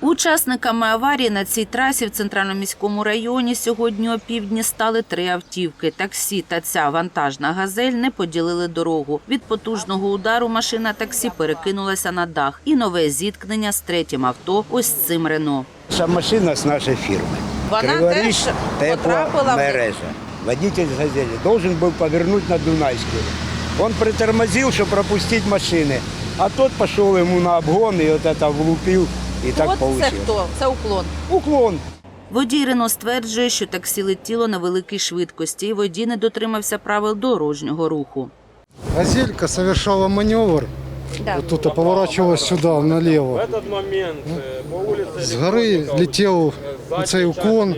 Учасниками аварії на цій трасі в центральному міському районі сьогодні опівдні стали три автівки. Таксі та ця вантажна газель не поділили дорогу. Від потужного удару машина таксі перекинулася на дах. І нове зіткнення з третім авто ось цим Рено. Ця машина з нашої фірми. Вона Криворіж теж потрапила в- тепломережа. Водитель «Газели» должен был повернуть на Дунайскую. Он притормозил, чтобы пропустить машины. А тот пошел ему на обгон и вот это влупил. И так От це хто? Це уклон. Уклон. Водій Рено стверджує, що таксі летіло на великій швидкості, і водій не дотримався правил дорожнього руху. Газелька совершала маневр. Вот тут поворачивалась сюда, налево. В этот момент э, по улице З гори летів цей уклон,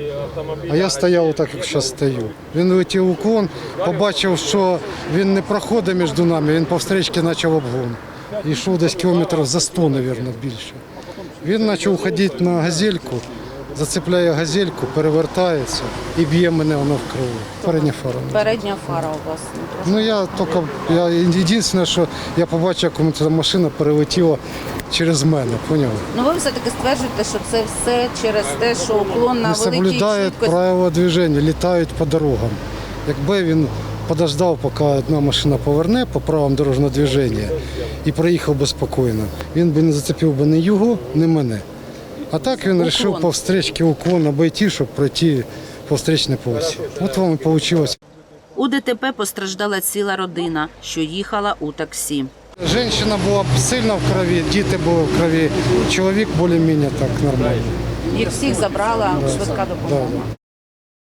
а я стояв так, як зараз стою. Він летів уклон, побачив, що він не проходить між нами, він по встречці почав обгон. І йшов десь кілометрів за 100, мабуть, більше. Він почав ходити на газельку, зацепляє газельку, перевертається і б'є мене воно в криво. Передня фара. Передня фара у вас. Ну я тільки я єдине, що я побачив, як ця машина перелетіла через мене, поняв? Ну ви все-таки стверджуєте, що це все через те, що уклон на Не великій соблюдають швидкості. правила движення, літають по дорогам. Якби він подождав, поки одна машина поверне по правилам дорожнього движення і проїхав би спокійно, він би не зацепив би ні його, ні мене. А так він вирішив по встречці уклон обійти, щоб пройти по встречній полосі. От вам і вийшло. У ДТП постраждала ціла родина, що їхала у таксі. Женщина була сильно в крові, діти були в крові, чоловік більш-менш так нормально. Їх всіх забрала швидка допомога.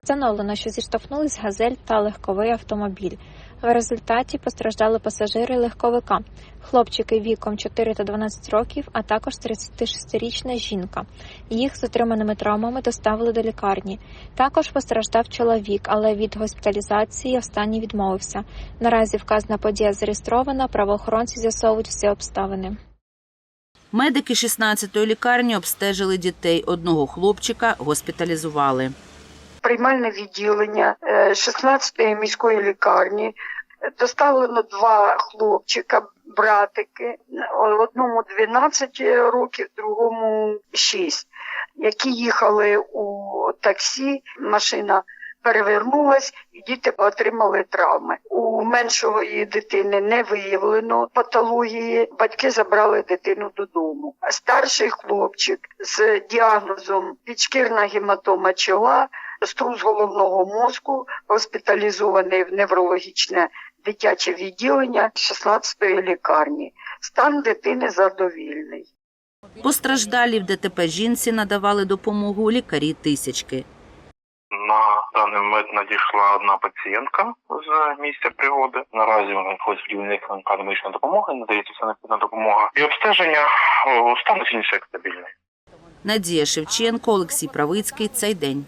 Встановлено, що зіштовхнулись газель та легковий автомобіль. В результаті постраждали пасажири легковика, хлопчики віком 4 та 12 років, а також 36-річна жінка. Їх з отриманими травмами доставили до лікарні. Також постраждав чоловік, але від госпіталізації останній відмовився. Наразі вказана подія зареєстрована, правоохоронці з'ясовують всі обставини. Медики 16-ї лікарні обстежили дітей. Одного хлопчика госпіталізували. Приймальне відділення е, 16-ї міської лікарні. Доставлено два хлопчика, братики, одному 12 років, другому 6, які їхали у таксі. Машина перевернулась, і діти отримали травми. У меншої дитини не виявлено патології. Батьки забрали дитину додому. Старший хлопчик з діагнозом підшкірна гематома чола струс головного мозку, госпіталізований в неврологічне дитяче відділення 16-ї лікарні. Стан дитини задовільний. Постраждалі в ДТП жінці надавали допомогу лікарі тисячки. На даний момент надійшла одна пацієнтка з місця пригоди. Наразі вона входить в рівні економіка медичної допомоги, надається вся необхідна допомога. І обстеження стан клінічний стабільний. Надія Шевченко, Олексій Правицький. Цей день.